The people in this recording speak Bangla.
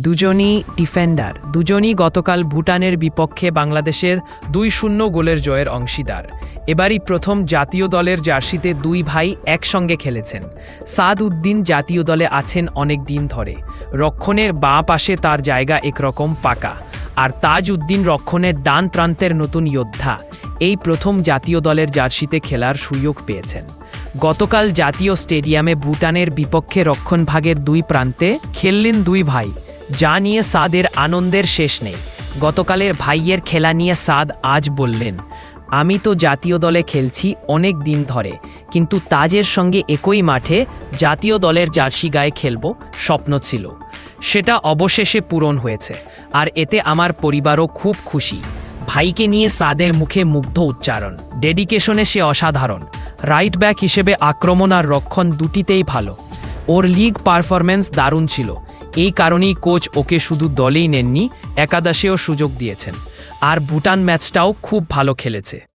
দুজনই ডিফেন্ডার দুজনই গতকাল ভুটানের বিপক্ষে বাংলাদেশের দুই শূন্য গোলের জয়ের অংশীদার। এবারই প্রথম জাতীয় দলের জার্সিতে দুই ভাই একসঙ্গে খেলেছেন। সাদ উদ্দিন জাতীয় দলে আছেন অনেক দিন ধরে। রক্ষণের বাঁ পাশে তার জায়গা একরকম পাকা। আর তাজ উদ্দিন রক্ষণের ডান প্রান্তের নতুন যোদ্ধা। এই প্রথম জাতীয় দলের জার্সিতে খেলার সুযোগ পেয়েছেন। গতকাল জাতীয় স্টেডিয়ামে ভুটানের বিপক্ষে রক্ষণভাগের দুই প্রান্তে খেললেন দুই ভাই। যা নিয়ে সাদের আনন্দের শেষ নেই। গতকালের ভাইয়ের খেলা নিয়ে সাদ আজ বললেন, আমি তো জাতীয় দলে খেলছি অনেক দিন ধরে, কিন্তু তাজের সঙ্গে একই মাঠে জাতীয় দলের জার্সি গায়ে খেলব স্বপ্ন ছিল। সেটা অবশেষে পূরণ হয়েছে, আর এতে আমার পরিবারও খুব খুশি। ভাইকে নিয়ে সাদের মুখে মুগ্ধ উচ্চারণ। ডেডিকেশনে সে অসাধারণ। রাইট ব্যাক হিসেবে আক্রমণ আর রক্ষণ দুটিতেই ভালো। ওর লিগ পারফরম্যান্স দারুণ ছিল। এই কারণেই কোচ ওকে শুধু দলেই নেননি, একাদশেও সুযোগ দিয়েছেন। আর ভুটান ম্যাচটাও খুব ভালো খেলেছে।